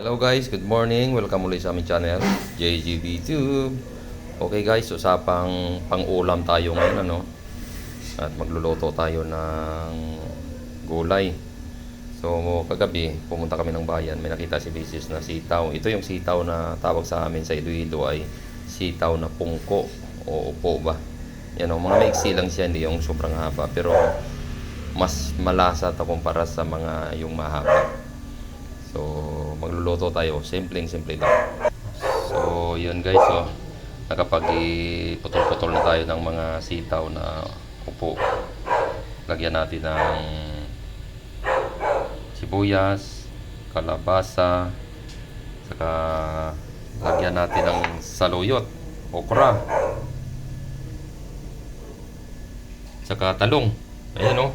Hello guys, good morning. Welcome ulit sa aming channel, JGB Tube. Okay guys, usapang pang-ulam tayo ngayon ano. At magluluto tayo ng gulay. So kagabi, pumunta kami ng bayan, may nakita si Mrs. na sitaw. Ito yung sitaw na tawag sa amin sa Iloilo ay sitaw na pungko o upo ba. Yan o, mga maiksi lang siya, hindi yung sobrang haba. Pero mas malasa to kumpara sa mga yung mahaba. So, magluluto tayo. Simpleng simple lang. So, yun guys, oh. Nakapag-putol-putol na tayo ng mga sitaw na upo. Lagyan natin ng sibuyas, kalabasa, saka lagyan natin ng saluyot, okra, saka talong. Ayan oh.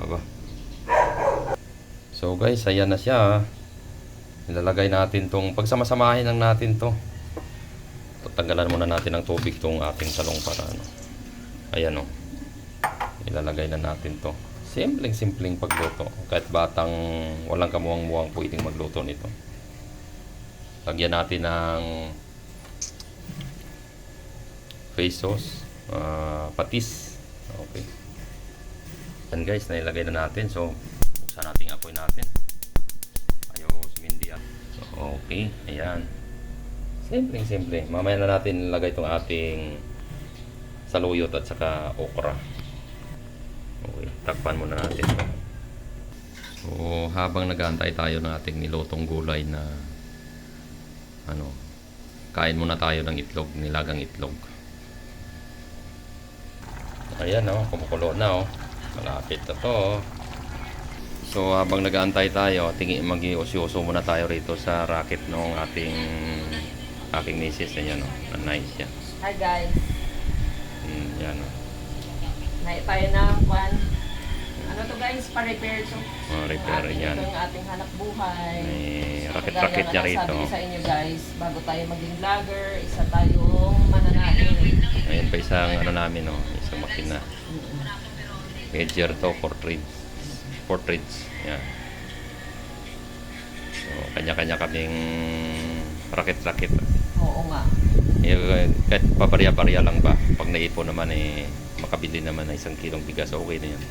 Aba. So guys, ayan na siya. Ilalagay natin tong pagsamasamahin lang natin to. Tatanggalan muna natin ng tubig tong ating talong para ano. Ayan oh. Ilalagay na natin to. Simpleng simpleng pagluto. Kahit batang walang kamuwang-muwang pwedeng magluto nito. Lagyan natin ng face sauce, ah, patis. Okay. Yan guys, nailagay na natin. So, buksan natin apoy natin. Okay. Ayan. Simple, simple. Mamaya na natin ilagay itong ating saluyot at saka okra. Okay, takpan muna natin. So, habang nag-aantay tayo ng ating nilotong gulay na ano, kain muna tayo ng itlog, nilagang itlog. Ayan oh, kumukulo na oh. Malapit na to. oh. So habang nag-aantay tayo, tingi mag-iuso muna tayo rito sa racket ng ating aking misis na yan oh. Na nice yan. Hi guys, Mm, yan oh. may tayo na kwan. Ano to guys, pa-repair to. Mga repair Ating- yan. Ito yung ating hanap buhay. May racket-racket niya rito. Sabi sa inyo guys, bago tayo maging vlogger, isa tayong mananain. Ayan pa isang ano namin oh, isang makina. Edger to, portraits. Portraits. Yan. So, kanya-kanya kaming racket-racket. Oo nga. Eh, kahit pabarya-barya lang ba, pag naipon naman eh, makabili naman ng isang kilong bigas, okay na yan.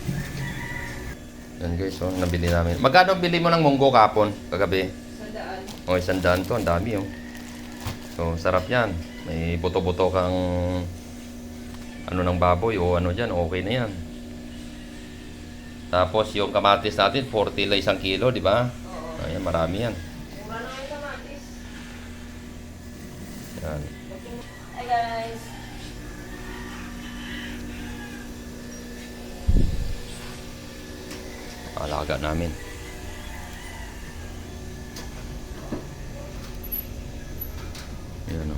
Yan guys, oh, nabili namin. Magkano bili mo ng munggo kapon, kagabi? Sandaan. O, isang daan to, ang dami oh. So, sarap yan. May buto-buto kang ano ng baboy o ano dyan, okay na yan. Tapos yung kamatis natin, 40 lang isang kilo, di ba? Ayan, marami yan. Mura na yung kamatis. Yan. Hi guys. alaga namin. Yan o.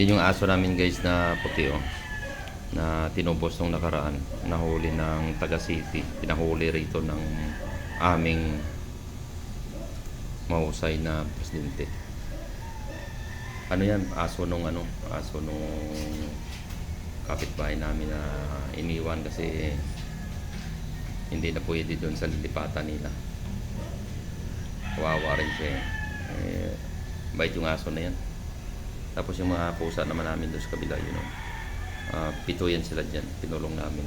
Yun yung aso namin guys na puti o. Na tinubos nung nakaraan. Nahuli ng taga city. Pinahuli rito ng aming mahusay na presidente. Ano yan? Aso nung ano? Aso nung kapitbahay namin na iniwan kasi hindi na pwede doon sa lilipatan nila. Kawawa rin siya. eh. Eh, bait yung aso na yan. Tapos yung mga pusa naman namin doon sa kabila, you know. Ah, pito yan sila dyan. Pinulong namin.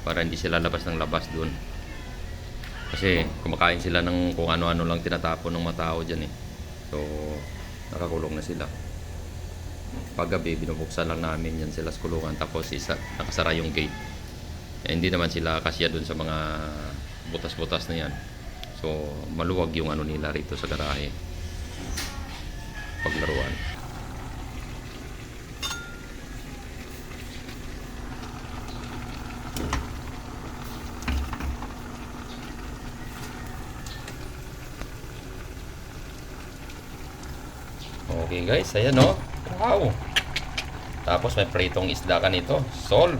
Para hindi sila labas ng labas doon. Kasi kumakain sila ng kung ano-ano lang tinatapon ng mga tao dyan eh. So, nakakulong na sila. Paggabi, binubuksan lang namin yan sila sa kulungan. Tapos isa, nakasara yung gate. Eh, hindi naman sila kasya dun sa mga butas-butas na yan. So, maluwag yung ano nila rito sa garahe. Paglaruan. Okay guys, ayan no. Wow! Tapos may pritong isda ka nito. Sol!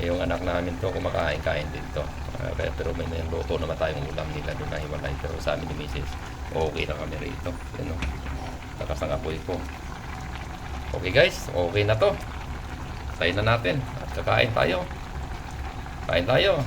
Eh, anak namin to kumakain-kain dito. Ah, kaya pero may luto naman tayong ulam nila doon na hiwalay. Pero sa amin ni Mrs. Okay na kami rito. Yan o. Lakas ng apoy ko. Okay guys, okay na to. Tayo na natin. At kakain tayo. Kain tayo.